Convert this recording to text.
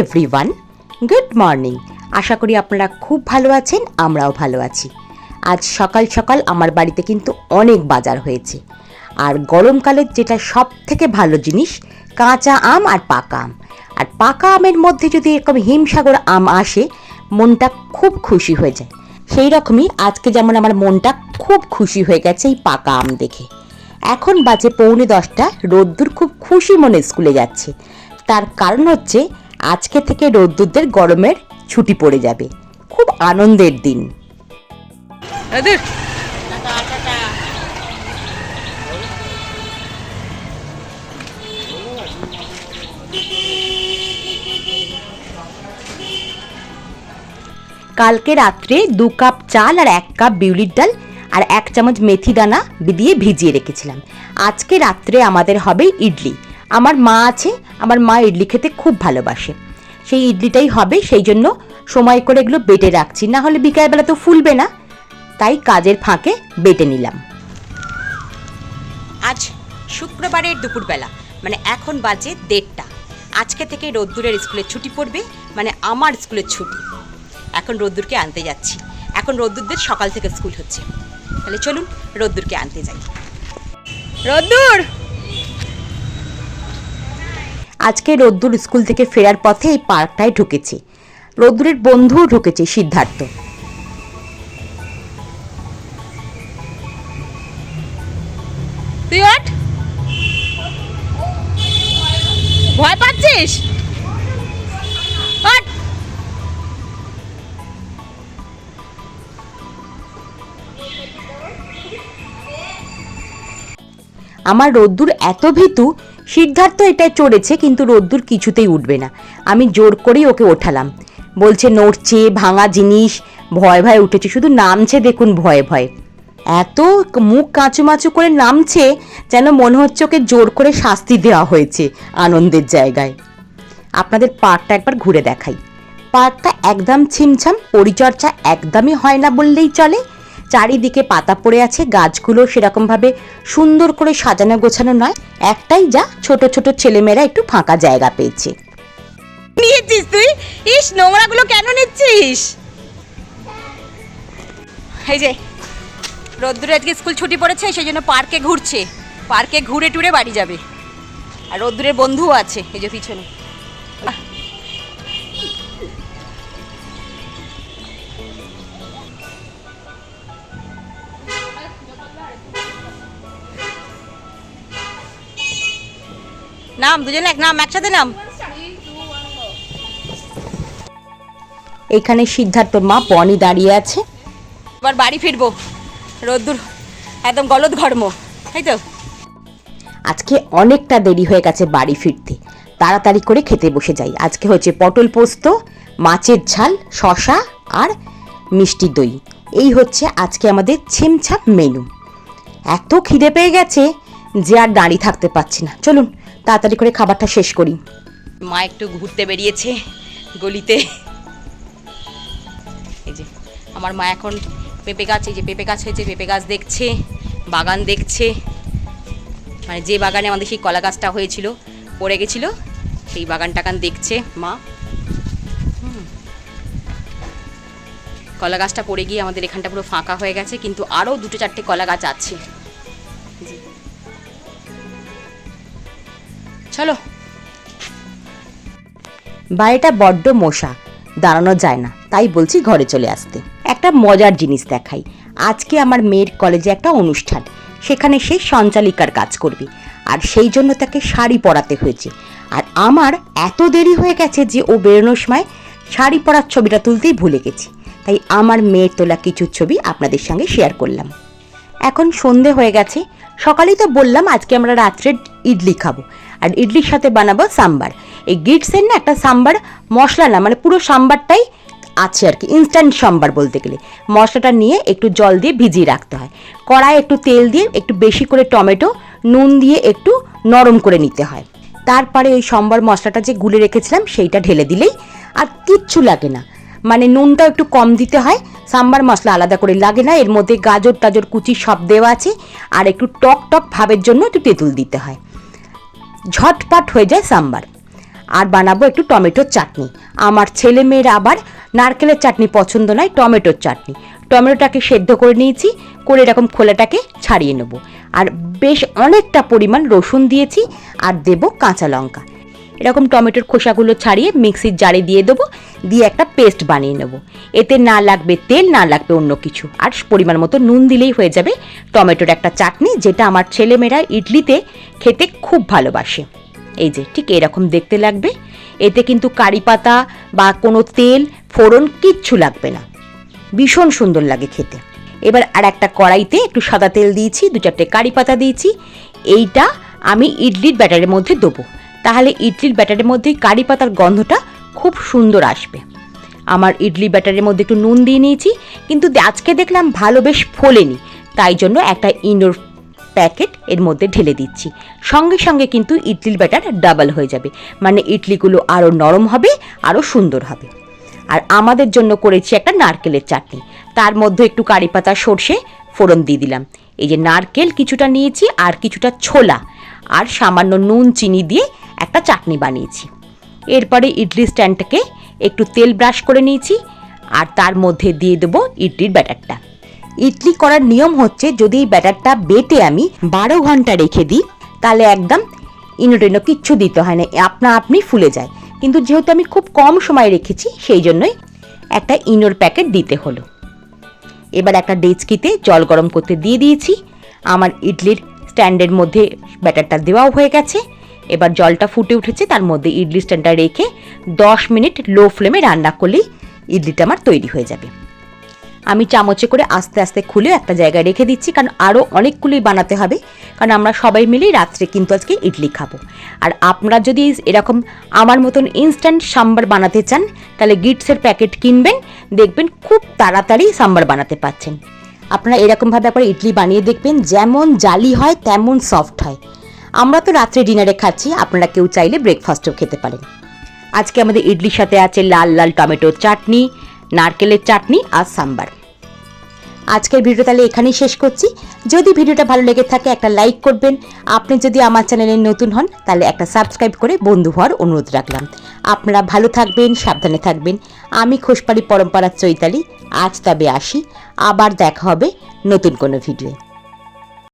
Everyone good morning আশা করি আপনারা খুব ভালো আছেন, আমরাও ভালো আছি। আজ সকাল সকাল আমার বাড়িতে কিন্তু অনেক বাজার হয়েছে। আর গরমকালের যেটা সব থেকে ভালো জিনিস, কাঁচা আম আর পাকা আম। আর পাকা আমের মধ্যে যদি এরকম হিমসাগর আম আসে, মনটা খুব খুশি হয়ে যায়। সেই রকমই আজকে যেমন আমার মনটা খুব খুশি হয়ে গেছে এই পাকা আম দেখে। এখন বাজে পৌনে দশটা, রোদ্দুর খুব খুশি মনে স্কুলে যাচ্ছে। তার কারণ হচ্ছে আজকে থেকে রোদ্দুরদের গরমের ছুটি পড়ে যাবে। খুব আনন্দের দিন। কালকে রাত্রে দু কাপ চাল আর এক কাপ বিউলির ডাল আর এক চামচ মেথি দানা দিয়ে ভিজিয়ে রেখেছিলাম। আজকে রাত্রে আমাদের হবে ইডলি। আমার মা আছে আমার মা ইডলি খেতে খুব ভালোবাসে। সেই ইডলিটাই হবে সেই জন্য সময় করে এগুলো বেটে রাখছি। না হলে বিকালবেলা তো ফুলবে না। তাই কাজের ফাঁকে বেটে নিলাম। আজ শুক্রবারের দুপুরবেলা মানে এখন বাজে দেড়টা। আজকে থেকে রোদ্দুরের স্কুলে ছুটি পড়বে মানে আমার স্কুলের ছুটি। এখন রোদ্দুরকে আনতে যাচ্ছি। এখন রোদ্দুরদের সকাল থেকে স্কুল হচ্ছে। তাহলে চলুন রোদ্দুরকে আনতে যাই। রোদ্দুর! আজকে রোদ্দুর স্কুল থেকে ফেরার পথে এই পার্কটায় ঢুকেছে। রোদ্দুরের বন্ধুও ঢুকেছে সিদ্ধার্থ। তুই ওঠ। ভয় পাচ্ছিস? ওঠ। আমার রোদ্দুর এত ভীতু সিদ্ধার্থ এটায় চড়েছে, কিন্তু রোদ্দুর কিছুতেই উঠবে না। আমি জোর করেই ওকে ওঠালাম। বলছে, নড়ছে, ভাঙা জিনিস, ভয় ভয় উঠেছে, শুধু নামছে দেখুন ভয়ে ভয়ে। এত মুখ কাঁচু মাচু করে নামছে, যেন মনে হচ্ছে ওকে জোর করে শাস্তি দেওয়া হয়েছে আনন্দের জায়গায়। আপনাদের পার্কটা একবার ঘুরে দেখাই। পার্কটা একদম ছিমছাম, পরিচর্যা একদমই হয় না বললেই চলে। চারিদিকে পাতা পড়ে আছে, গাছগুলো সেরকমভাবে সুন্দর করে সাজানো গোছানো নয়, একটাই যা ছোট ছোট ছেলেমেয়েরা একটু ফাঁকা জায়গা পেয়েছে। নিয়েছিস তুই? ইস, নোংরাগুলো কেন নিচ্ছিস? এই যে, রোদ্দুরে আজকে স্কুল ছুটি পড়েছে, সেই জন্য পার্কে ঘুরছে। পার্কে ঘুরে টুরে বাড়ি যাবে। আর রোদ্দুরের বন্ধুও আছে, এই যে পিছনে। নাম দুজনে এক নাম একসাথে নাম। এখানে সিদ্ধার্থর মা বনি দাঁড়িয়ে আছে। এবার বাড়ি ফিরবো। রোদ্দুর একদম গলদ ঘর্ম তাই তো? আজকে অনেকটা দেরি হয়ে গেছে বাড়ি ফিরতে। তাড়াতাড়ি করে খেতে বসে যাই। আজকে হচ্ছে পটল পোস্ত মাছের ঝাল শশা আর মিষ্টি দই। এই হচ্ছে আজকে আমাদের ছিমছাম মেনু। এত খিদে পেয়ে গেছে যে আর দাঁড়িয়ে থাকতে পারছি না। চলুন তাড়াতাড়ি করে খাবারটা শেষ করি। মা একটু ঘুরতে বেরিয়েছে গলিতে। এই যে, আমার মা এখন পেঁপে গাছ, এই যে পেঁপে গাছ হয়েছে, পেঁপে গাছ দেখছে, বাগান দেখছে। মানে যে বাগানে আমাদের সেই কলা গাছটা হয়েছিল, পড়ে গেছিল, সেই বাগান টাগান দেখছে মা। কলা গাছটা পড়ে গিয়ে আমাদের এখানটা পুরো ফাঁকা হয়ে গেছে, কিন্তু আরও দুটো চারটে কলা গাছ আছে। চলো। বাড়িটা বড্ড মশা, দাঁড়ানো যায় না, তাই বলছি ঘরে চলে আসতে। একটা মজার জিনিস দেখাই। আজকে আমার মেয়ের কলেজে একটা অনুষ্ঠান, সেখানে সে সঞ্চালিকার কাজ করবে, আর সেই জন্য তাকে শাড়ি পরাতে হয়েছে। আর আমার এত দেরি হয়ে গেছে যে ও বেরোনোর সময় শাড়ি পরার ছবিটা তুলতেই ভুলে গেছি। তাই আমার মেয়ের তোলা কিছু ছবি আপনাদের সঙ্গে শেয়ার করলাম। এখন সন্ধে হয়ে গেছে। সকালেই তো বললাম আজকে আমরা রাত্রে ইডলি খাব। আর ইডলির সাথে বানাবো সাম্বার। এই গিটসের না একটা সাম্বার মশলা না মানে পুরো সাম্বারটাই আছে আর কি ইনস্ট্যান্ট সাম্বার বলতে গেলে। মশলাটা নিয়ে একটু জল দিয়ে ভিজিয়ে রাখতে হয়। কড়াই একটু তেল দিয়ে একটু বেশি করে টমেটো, নুন দিয়ে একটু নরম করে নিতে হয়। তারপরে ওই সম্বার মশলাটা যে গুলে রেখেছিলাম, সেইটা ঢেলে দিলেই আর কিচ্ছু লাগে না। মানে নুনটাও একটু কম দিতে হয় সাম্বার মশলা আলাদা করে লাগে না, এর মধ্যে গাজর, টাজর, কুচি সব দেওয়া আছে, আর একটু টক টক ভাবের জন্য একটু তেঁতুল দিতে হয়। ঝটপট হয়ে যায় সাম্বার। আর বানাবো একটু টমেটোর চাটনি। আমার ছেলে মেয়ের আবার নারকেলের চাটনি পছন্দ নয়, টমেটোর চাটনি। টমেটোটাকে সেদ্ধ করে নিয়েছি, করে এরকম খোলাটাকে ছাড়িয়ে নেব। আর বেশ অনেকটা পরিমাণ রসুন দিয়েছি, আর দেবো কাঁচা লঙ্কা। এরকম টমেটোর খোসাগুলো ছাড়িয়ে মিক্সির জারে দিয়ে দেবো, দিয়ে একটা পেস্ট বানিয়ে নেব। এতে না লাগবে তেল, না লাগবে অন্য কিছু। আর পরিমাণ মতো নুন দিলেই হয়ে যাবে টমেটোর একটা চাটনি, যেটা আমার ছেলেমেয়েরা ইডলিতে খেতে খুব ভালোবাসে। এই যে, ঠিক এরকম দেখতে লাগবে। এতে কিন্তু কারি পাতা বা কোনো তেল, ফোড়ন কিচ্ছু লাগবে না। ভীষণ সুন্দর লাগে খেতে। এবার আর একটা কড়াইতে একটু সাদা তেল দিয়েছি, দু চারটে কারি পাতা দিয়েছি। এইটা আমি ইডলির ব্যাটারের মধ্যে দেবো। তাহলে ইডলির ব্যাটারের মধ্যে কারি পাতার গন্ধটা খুব সুন্দর আসবে। আমার ইডলি ব্যাটারের মধ্যে একটু নুন দিয়ে নিয়েছি, কিন্তু আজকে দেখলাম ভালো বেশ ফোলেনি, তাই জন্য একটা ইনোর প্যাকেট এর মধ্যে ঢেলে দিচ্ছি। সঙ্গে সঙ্গে কিন্তু ইডলির ব্যাটার ডাবল হয়ে যাবে মানে ইডলিগুলো আরও নরম হবে আরও সুন্দর হবে। আর আমাদের জন্য করেছি একটা নারকেলের চাটনি, তার মধ্যে একটু কারি পাতা, সর্ষে, ফোড়ন দিয়ে দিলাম। এই যে নারকেল কিছুটা নিয়েছি আর কিছুটা ছোলা, আর সামান্য নুন, চিনি দিয়ে একটা চাটনি বানিয়েছি। এরপরে ইডলি স্ট্যান্ডটাকে একটু তেল ব্রাশ করে নিয়েছি আর তার মধ্যে দিয়ে দেবো ইডলির ব্যাটারটা। ইডলি করার নিয়ম হচ্ছে যদি এই ব্যাটারটা বেটে আমি বারো ঘণ্টা রেখে দিই, তাহলে একদম ইনোটেনো কিচ্ছু দিতে হয় না, আপনা আপনি ফুলে যায়। কিন্তু যেহেতু আমি খুব কম সময় রেখেছি, সেই জন্যই একটা ইনোর প্যাকেট দিতে হলো। এবার একটা ডেচকিতে জল গরম করতে দিয়ে দিয়েছি। আমার ইডলির স্ট্যান্ডের মধ্যে ব্যাটারটা দেওয়াও হয়ে গেছে। এবার জলটা ফুটে উঠেছে, তার মধ্যে ইডলি স্ট্যান্ডটা রেখে দশ মিনিট লো ফ্লেমে রান্না করলেই ইডলিটা আমার তৈরি হয়ে যাবে। আমি চামচে করে আস্তে আস্তে খুলে একটা জায়গায় রেখে দিচ্ছি, কারণ আরও অনেকগুলোই বানাতে হবে, কারণ আমরা সবাই মিলেই রাত্রে কিন্তু আজকে ইডলি খাব। আর আপনারা যদি এরকম আমার মতন ইনস্ট্যান্ট সাম্বার বানাতে চান, তাহলে গিটসের প্যাকেট কিনবেন, দেখবেন খুব তাড়াতাড়ি সাম্বার বানাতে পাচ্ছেন আপনারা এরকমভাবে একবার ইডলি বানিয়ে দেখবেন, যেমন জালি হয়, তেমন সফট হয়। আমরা তো রাত্রে ডিনারে খাচ্ছি, আপনারা কেউ চাইলে ব্রেকফাস্টও খেতে পারেন। আজকে আমাদের ইডলির সাথে আছে লাল লাল টমেটোর চাটনি, নারকেলের চাটনি আর সাম্বার। আজকের ভিডিও তাহলে এখানেই শেষ করছি। যদি ভিডিওটা ভালো লেগে থাকে, একটা লাইক করবেন। আপনি যদি আমার চ্যানেলে নতুন হন, তাহলে একটা সাবস্ক্রাইব করে বন্ধু হওয়ার অনুরোধ রাখলাম। আপনারা ভালো থাকবেন, সাবধানে থাকবেন। আমি খোসপাড়ি পরম্পরার চৈতালি, আজ তবে আসি। আবার দেখা হবে নতুন কোনো ভিডিও